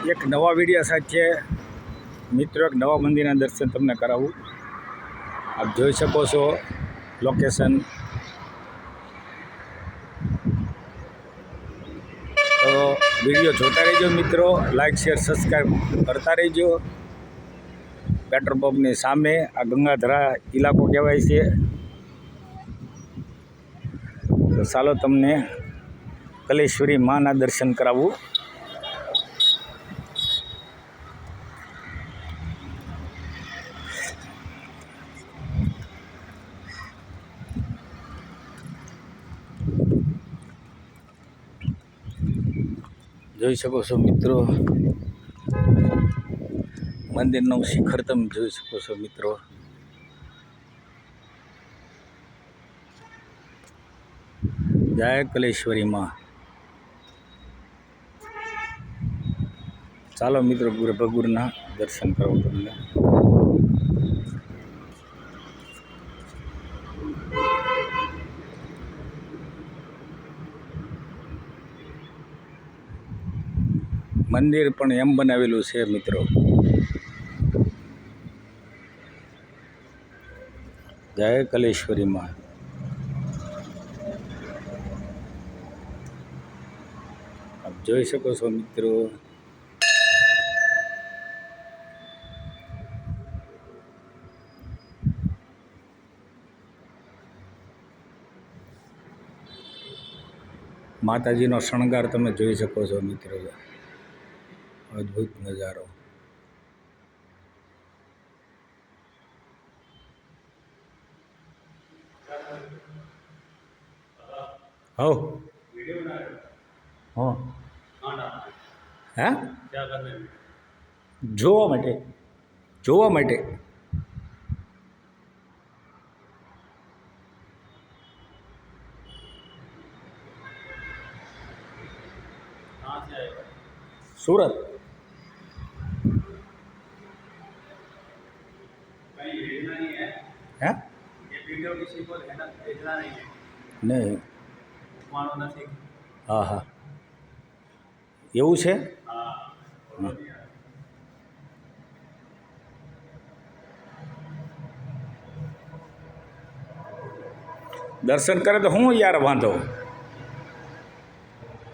એક નવા વીડિયો સાથે મિત્રો એક નવા મંદિરના દર્શન તમને કરાવું. આપ જોઈ શકો છો લોકેશન તો વીડિયો જોતા રહેજો મિત્રો લાઈક શેર સબસ્ક્રાઈબ કરતા રહેજો. પેટ્રોલ પંપની સામે આ ગંગાધરા ઇલાકો કહેવાય છે. તો ચાલો તમને કલેશ્વરી માના દર્શન કરાવું. જોઈ શકો છો મિત્રો. મંદિરનું શિખર તમે જોઈ શકો છો મિત્રો. જય કલેશ્વરીમાં ચાલો મિત્રો ગર્ભગુરના દર્શન કરો તમને. મંદિર પણ એમ બનાવેલું છે, મિત્રો. જય કલેશ્વરીમાં. આપ જોઈ શકો છો, મિત્રો. માતાજીનો શણગાર તમે જોઈ શકો છો, મિત્રો. અદ્ભુત નજારો. હો હા. હે? જોવા માટે. જોવા માટે. સુરત. હે? નહીં. હા હા. એવું છે. દર્શન કરે તો હું યાર વાંધો?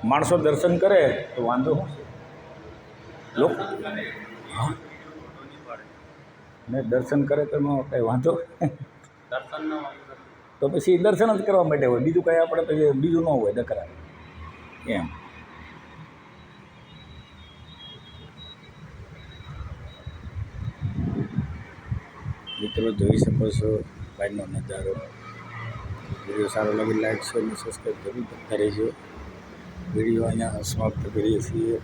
માણસો દર્શન કરે તો વાંધો શું છે? લોકો હા ને દર્શન કરે તો એમાં કંઈ વાંધો? તો પછી દર્શન જ કરવા માટે હોય. બીજું કંઈ આપણે પછી બીજું ન હોય દકરા. એમ. મિત્રો જોઈ શકો છો બહારનો નજારો. વીડિયો સારો લાગે લાઈક શેર અને સબસ્ક્રાઈબ જરૂર કરતા રહેજો વીડિયો અહીંયા સમાપ્ત કરીએ છીએ.